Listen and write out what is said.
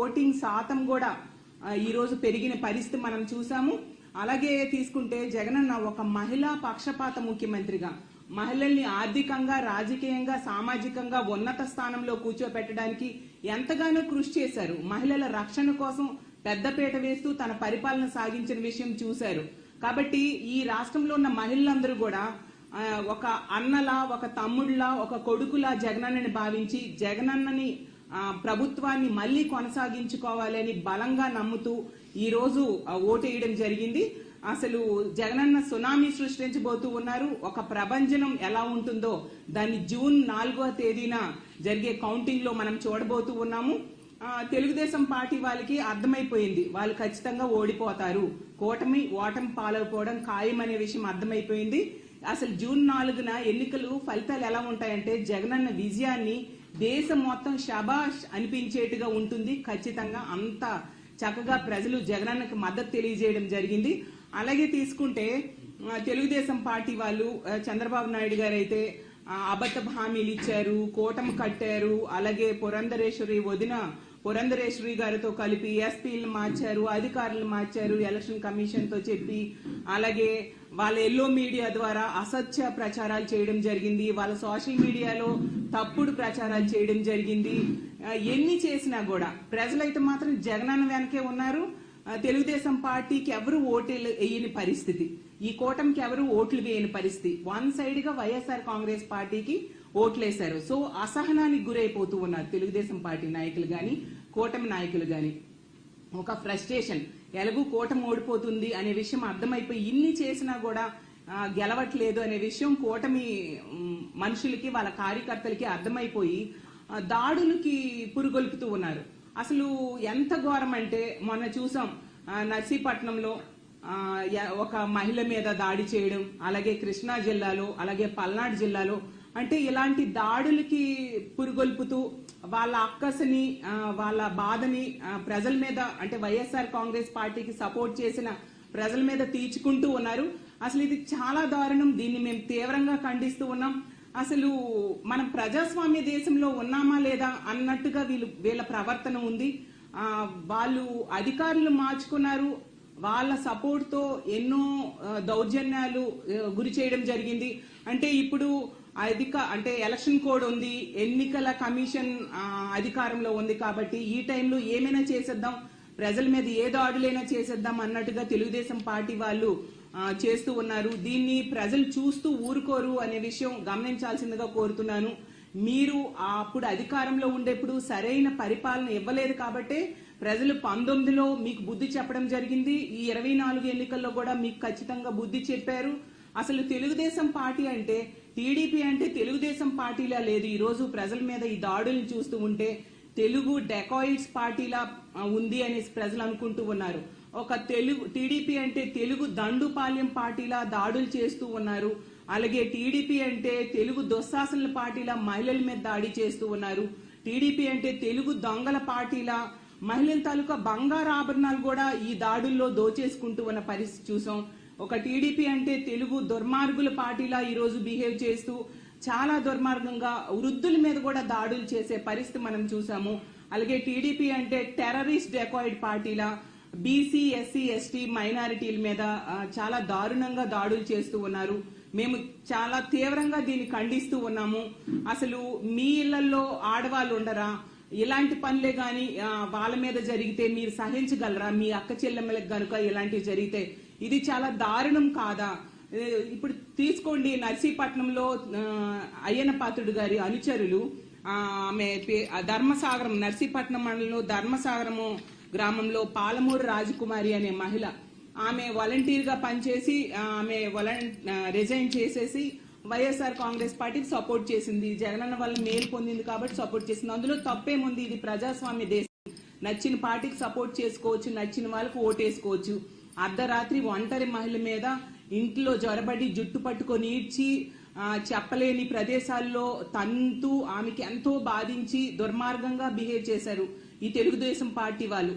Voting శాతం కూడా ఈరోజు పెరిగిన పరిస్థితి మనం చూసాము. అలాగే తీసుకుంటే జగనన్న ఒక మహిళా పక్షపాత ముఖ్యమంత్రిగా మహిళల్ని ఆర్థికంగా రాజకీయంగా సామాజికంగా ఉన్నత స్థానంలో కూర్చోపెట్టడానికి ఎంతగానో కృషి చేశారు. మహిళల రక్షణ కోసం పెద్దపీట వేస్తూ తన పరిపాలన సాగించిన విషయం చూశారు. కాబట్టి ఈ రాష్ట్రంలో ఉన్న మహిళలందరూ కూడా ఒక అన్నలా ఒక తమ్ముళ్ళ ఒక కొడుకులా జగనన్నని భావించి జగనన్నని ప్రభుత్వాన్ని మళ్ళీ కొనసాగించుకోవాలని బలంగా నమ్ముతూ ఈ రోజు ఓటేయడం జరిగింది. అసలు జగనన్న సునామీ సృష్టించబోతూ ఉన్నారు. ఒక ప్రభంజనం ఎలా ఉంటుందో దాన్ని జూన్ నాలుగో తేదీన జరిగే కౌంటింగ్లో మనం చూడబోతూ ఉన్నాము. తెలుగుదేశం పార్టీ వాళ్ళకి అర్థమైపోయింది. వాళ్ళు ఖచ్చితంగా ఓడిపోతారు. కూటమి ఓటమి పాలకపోవడం ఖాయం అనే విషయం అర్థమైపోయింది. అసలు జూన్ నాలుగున ఎన్నికలు ఫలితాలు ఎలా ఉంటాయంటే జగనన్న విజయాన్ని దేశం మొత్తం షబాష్ అనిపించేట్టుగా ఉంటుంది. ఖచ్చితంగా అంత చక్కగా ప్రజలు జగనన్నకు మద్దతు తెలియజేయడం జరిగింది. అలాగే తీసుకుంటే తెలుగుదేశం పార్టీ వాళ్ళు చంద్రబాబు నాయుడు గారు అయితే అబద్ధ హామీలు ఇచ్చారు కూటమి కట్టారు అలాగే పురంధరేశ్వరి వదిన పురంధరేశ్వరి గారితో కలిపి ఎస్పీలు మార్చారు అధికారులు మార్చారు ఎలక్షన్ కమిషన్తో చెప్పి అలాగే వాళ్ళ ఎల్లో మీడియా ద్వారా అసత్య ప్రచారాలు చేయడం జరిగింది వాళ్ళ సోషల్ మీడియాలో తప్పుడు ప్రచారాలు చేయడం జరిగింది. ఎన్ని చేసినా కూడా ప్రజలైతే మాత్రం జగనన్న వెనకే ఉన్నారు. తెలుగుదేశం పార్టీకి ఎవరు ఓటేలు వేయని పరిస్థితి. ఈ కూటమికి ఎవరు ఓట్లు వేయని పరిస్థితి. వన్ సైడ్గా వైఎస్ఆర్ కాంగ్రెస్ పార్టీకి ఓట్లేశారు. సో అసహనానికి గురైపోతూ ఉన్నారు తెలుగుదేశం పార్టీ నాయకులు గాని కూటమి నాయకులు గాని. ఒక ఫ్రస్ట్రేషన్. ఎలాగూ కూటమి ఓడిపోతుంది అనే విషయం అర్థమైపోయి ఇన్ని చేసినా కూడా గెలవట్లేదు అనే విషయం కూటమి మనుషులకి వాళ్ళ కార్యకర్తలకి అర్థమైపోయి దాడులకి పురుగొల్పుతూ ఉన్నారు. అసలు ఎంత ఘోరం అంటే మొన్న చూసాం నర్సీపట్నంలో ఒక మహిళ మీద దాడి చేయడం అలాగే కృష్ణా జిల్లాలో అలాగే పల్నాడు జిల్లాలో అంటే ఇలాంటి దాడులకి పురుగొల్పుతూ వాళ్ళ అక్కసని వాళ్ళ బాధని ప్రజల మీద అంటే వైఎస్ఆర్ కాంగ్రెస్ పార్టీకి సపోర్ట్ చేసిన ప్రజల మీద తీర్చుకుంటూ ఉన్నారు. అసలు ఇది చాలా దారుణం. దీన్ని మేము తీవ్రంగా ఖండిస్తూ ఉన్నాం. అసలు మనం ప్రజాస్వామ్య దేశంలో ఉన్నామా లేదా అన్నట్టుగా వీళ్ళు వీళ్ళ ప్రవర్తన ఉంది. వాళ్ళు అధికారులు మార్చుకున్నారు. వాళ్ళ సపోర్ట్తో ఎన్నో దౌర్జన్యాలు గురి చేయడం జరిగింది. అంటే ఇప్పుడు అధిక అంటే ఎలక్షన్ కోడ్ ఉంది ఎన్నికల కమిషన్ అధికారంలో ఉంది కాబట్టి ఈ టైంలో ఏమైనా చేసేద్దాం ప్రజల మీద ఏ దాడులైనా చేసేద్దాం అన్నట్టుగా తెలుగుదేశం పార్టీ వాళ్ళు చేస్తూ ఉన్నారు. దీన్ని ప్రజలు చూస్తూ ఊరుకోరు అనే విషయం గమనించాల్సిందిగా కోరుతున్నాను. మీరు అప్పుడు అధికారంలో ఉండేప్పుడు సరైన పరిపాలన ఇవ్వలేదు కాబట్టే ప్రజలు పంతొమ్మిదిలో మీకు బుద్ధి చెప్పడం జరిగింది. ఈ ఇరవై నాలుగు ఎన్నికల్లో కూడా మీకు ఖచ్చితంగా బుద్ధి చెప్పారు. అసలు తెలుగుదేశం పార్టీ అంటే టీడీపీ అంటే తెలుగుదేశం పార్టీలా లేదు. ఈరోజు ప్రజల మీద ఈ దాడులను చూస్తూ ఉంటే తెలుగు డెకాయిడ్స్ పార్టీలా ఉంది అనేసి ప్రజలు అనుకుంటూ ఉన్నారు. ఒక తెలుగు టీడీపీ అంటే తెలుగు దండుపాల్యం పార్టీలా దాడులు చేస్తూ ఉన్నారు. అలాగే టీడీపీ అంటే తెలుగు దుస్సాసనల పార్టీల మహిళల మీద దాడి చేస్తూ ఉన్నారు. టీడీపీ అంటే తెలుగు దొంగల పార్టీల మహిళల తాలూకా బంగారు ఆభరణాలు కూడా ఈ దాడుల్లో దోచేసుకుంటూ ఉన్న పరిస్థితి చూసాం. ఒక టీడీపీ అంటే తెలుగు దుర్మార్గుల పార్టీలా ఈరోజు బిహేవ్ చేస్తూ చాలా దుర్మార్గంగా వృద్ధుల మీద కూడా దాడులు చేసే పరిస్థితి మనం చూసాము. అలాగే టీడీపీ అంటే టెర్రరిస్ట్ డెకాయిడ్ పార్టీలా బీసీ ఎస్సీ ఎస్టీ మైనారిటీల మీద చాలా దారుణంగా దాడులు చేస్తూ ఉన్నారు. మేము చాలా తీవ్రంగా దీన్ని ఖండిస్తూ ఉన్నాము. అసలు మీ ఇళ్ళలో ఆడవాళ్ళు ఉండరా? ఇలాంటి పనులే కానీ వాళ్ళ మీద జరిగితే మీరు సహించగలరా? మీ అక్క చెల్లెమ్మలకు గనుక ఇలాంటివి జరిగితే ఇది చాలా దారుణం కాదా? ఇప్పుడు తీసుకోండి నర్సీపట్నంలో అయ్యనపాత్రుడు గారి అనుచరులు. ఆమె ధర్మసాగరం నర్సీపట్నం మండలంలో ధర్మసాగరము గ్రామంలో పాలమూరు రాజకుమారి అనే మహిళ ఆమె వాలంటీర్గా పనిచేసి ఆమె ఆమె రిజైన్ చేసేసి వైఎస్ఆర్ కాంగ్రెస్ పార్టీకి సపోర్ట్ చేసింది. జగనన్న వల్ల మేలు పొందింది కాబట్టి సపోర్ట్ చేసింది. అందులో తప్పేముంది? ఇది ప్రజాస్వామ్య దేశం. నచ్చిన పార్టీకి సపోర్ట్ చేసుకోవచ్చు నచ్చిన వాళ్ళకి ఓటేసుకోవచ్చు అర్ధరాత్రి ఒంటరి మహిళ మీద ఇంట్లో జ్వరబడి జుట్టు పట్టుకొని ఈడ్చి చెప్పలేని ప్రదేశాల్లో తంతు ఆమెకి ఎంతో బాధించి దుర్మార్గంగా బిహేవ్ చేశారు ఈ తెలుగుదేశం పార్టీ వాళ్ళు.